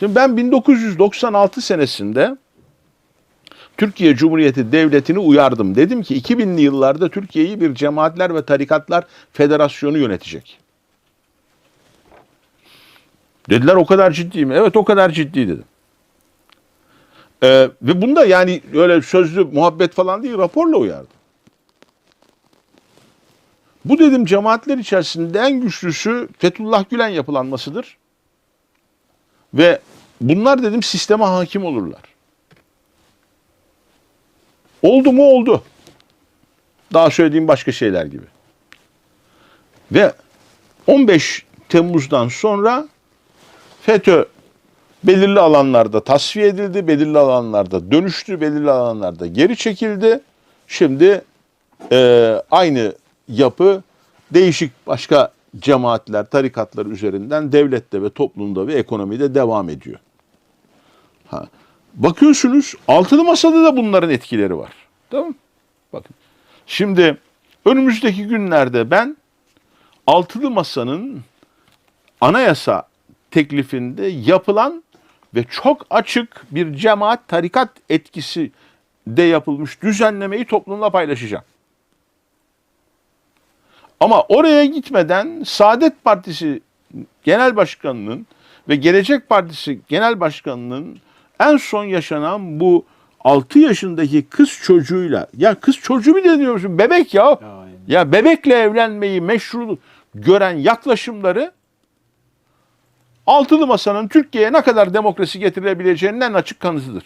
Şimdi ben 1996 senesinde Türkiye Cumhuriyeti Devleti'ni uyardım. Dedim ki 2000'li yıllarda Türkiye'yi bir cemaatler ve tarikatlar federasyonu yönetecek. Dediler o kadar ciddi mi? Evet o kadar ciddi dedim. Ee, ve bunda yani öyle sözlü muhabbet falan değil raporla uyardım. Bu dedim cemaatler içerisinde en güçlüsü Fethullah Gülen yapılanmasıdır. Ve bunlar dedim sisteme hakim olurlar. Oldu mu oldu. Daha söylediğim başka şeyler gibi. Ve 15 Temmuz'dan sonra FETÖ belirli alanlarda tasfiye edildi, belirli alanlarda dönüştü, belirli alanlarda geri çekildi. Şimdi e, aynı yapı değişik başka cemaatler, tarikatlar üzerinden devlette ve toplumda ve ekonomide devam ediyor. Ha. Bakıyorsunuz altılı masada da bunların etkileri var. Tamam? Bakın. Şimdi önümüzdeki günlerde ben altılı masanın anayasa teklifinde yapılan ve çok açık bir cemaat tarikat etkisi de yapılmış düzenlemeyi toplumla paylaşacağım. Ama oraya gitmeden Saadet Partisi Genel Başkanı'nın ve Gelecek Partisi Genel Başkanı'nın en son yaşanan bu 6 yaşındaki kız çocuğuyla ya kız çocuğu bile diyorsun bebek ya. Ya bebekle evlenmeyi meşru gören yaklaşımları Altılı Masa'nın Türkiye'ye ne kadar demokrasi getirebileceğinin en açık kanıtıdır.